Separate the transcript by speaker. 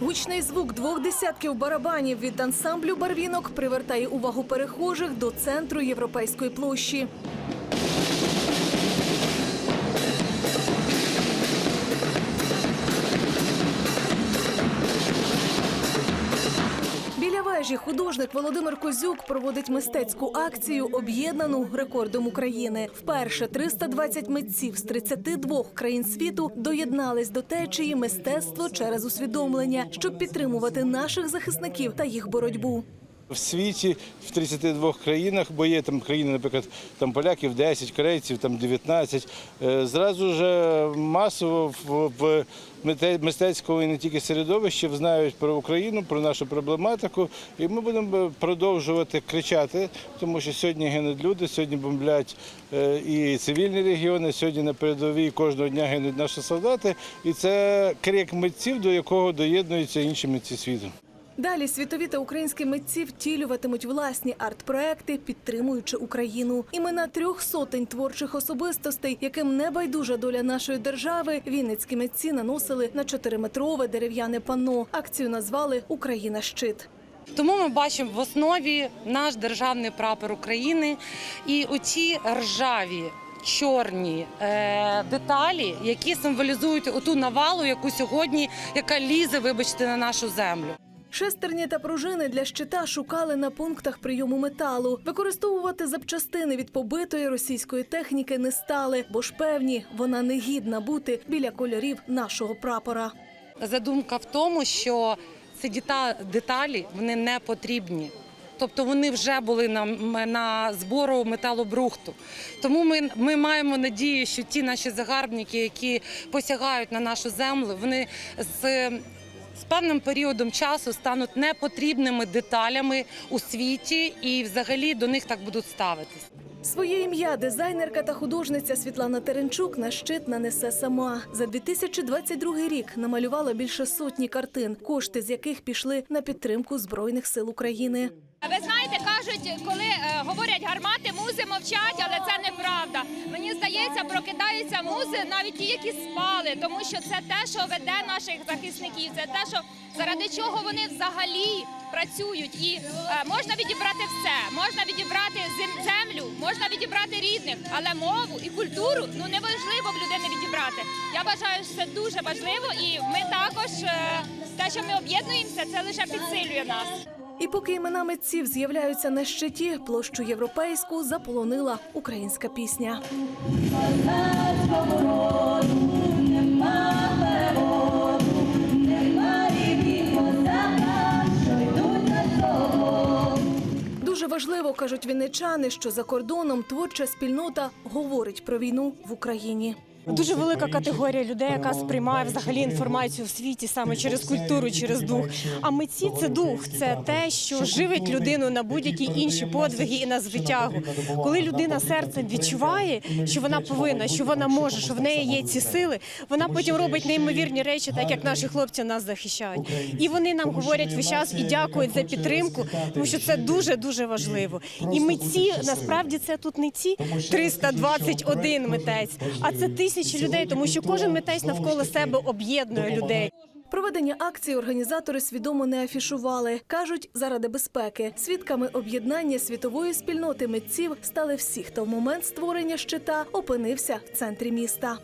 Speaker 1: Гучний звук двох десятків барабанів від ансамблю барвінок привертає увагу перехожих до центру європейської площі. Біля художник Володимир Козюк проводить мистецьку акцію, об'єднану рекордом України. Вперше 320 митців з 32 країн світу доєднались до течії мистецтво через усвідомлення, щоб підтримувати наших захисників та їх боротьбу.
Speaker 2: В світі в 32 країнах, бо є там країни, наприклад, там поляків 10, корейців там 19. е, Зразу ж масово в, мистецькому і не тільки середовищі знають про Україну, про нашу проблематику. І ми будемо продовжувати кричати, тому що сьогодні гинуть люди, сьогодні бомблять е, і цивільні регіони, сьогодні на передовій кожного дня гинуть наші солдати. І це крик митців, до якого доєднуються інші митці світу.
Speaker 1: Далі світові та українські митці втілюватимуть власні арт-проекти, підтримуючи Україну. Імена трьох сотень творчих особистостей, яким не байдужа доля нашої держави, вінницькі митці наносили на чотириметрове дерев'яне панно. Акцію назвали Україна щит.
Speaker 3: Тому ми бачимо в основі наш державний прапор України і оці ржаві. Чорні е, деталі, які символізують оту навалу, яку сьогодні, яка лізе, вибачте, на нашу землю.
Speaker 1: Шестерні та пружини для щита шукали на пунктах прийому металу. Використовувати запчастини від побитої російської техніки не стали, бо ж певні, вона не гідна бути біля кольорів нашого прапора.
Speaker 3: Задумка в тому, що ці деталі вони не потрібні. Тобто вони вже були на, на збору металобрухту. Тому ми, ми маємо надію, що ті наші загарбники, які посягають на нашу землю, вони з, з певним періодом часу стануть непотрібними деталями у світі і взагалі до них так будуть ставитись.
Speaker 1: Своє ім'я дизайнерка та художниця Світлана Теренчук на щит нанесе сама. За 2022 рік намалювала більше сотні картин, кошти з яких пішли на підтримку збройних сил України.
Speaker 4: Ви знаєте, кажуть, коли е, говорять гармати, музи мовчать, але це неправда. Мені здається, прокидаються музи навіть ті, які спали, тому що це те, що веде наших захисників, це те, що заради чого вони взагалі працюють. І е, можна відібрати все, можна відібрати землю, можна відібрати рідних, але мову і культуру ну неважливо в людини відібрати. Я вважаю, що це дуже важливо, і ми також е, те, що ми об'єднуємося, це лише підсилює нас.
Speaker 1: І поки імена митців з'являються на щиті, площу європейську заполонила українська пісня. Дуже важливо кажуть вінничани, що за кордоном творча спільнота говорить про війну в Україні.
Speaker 5: Дуже велика категорія людей, яка сприймає взагалі інформацію в світі саме через культуру, через дух. А митці це дух, це те, що живить людину на будь-які інші подвиги і на звитягу. Коли людина серцем відчуває, що вона повинна, що вона може, що в неї є ці сили, вона потім робить неймовірні речі, так як наші хлопці нас захищають. І вони нам говорять весь час і дякують за підтримку, тому що це дуже дуже важливо. І митці насправді це тут не ці 321 митець, а це тисячі людей, тому що кожен митець навколо себе об'єднує людей.
Speaker 1: Проведення акції організатори свідомо не афішували. кажуть, заради безпеки. Свідками об'єднання світової спільноти митців стали всі, хто в момент створення щита опинився в центрі міста.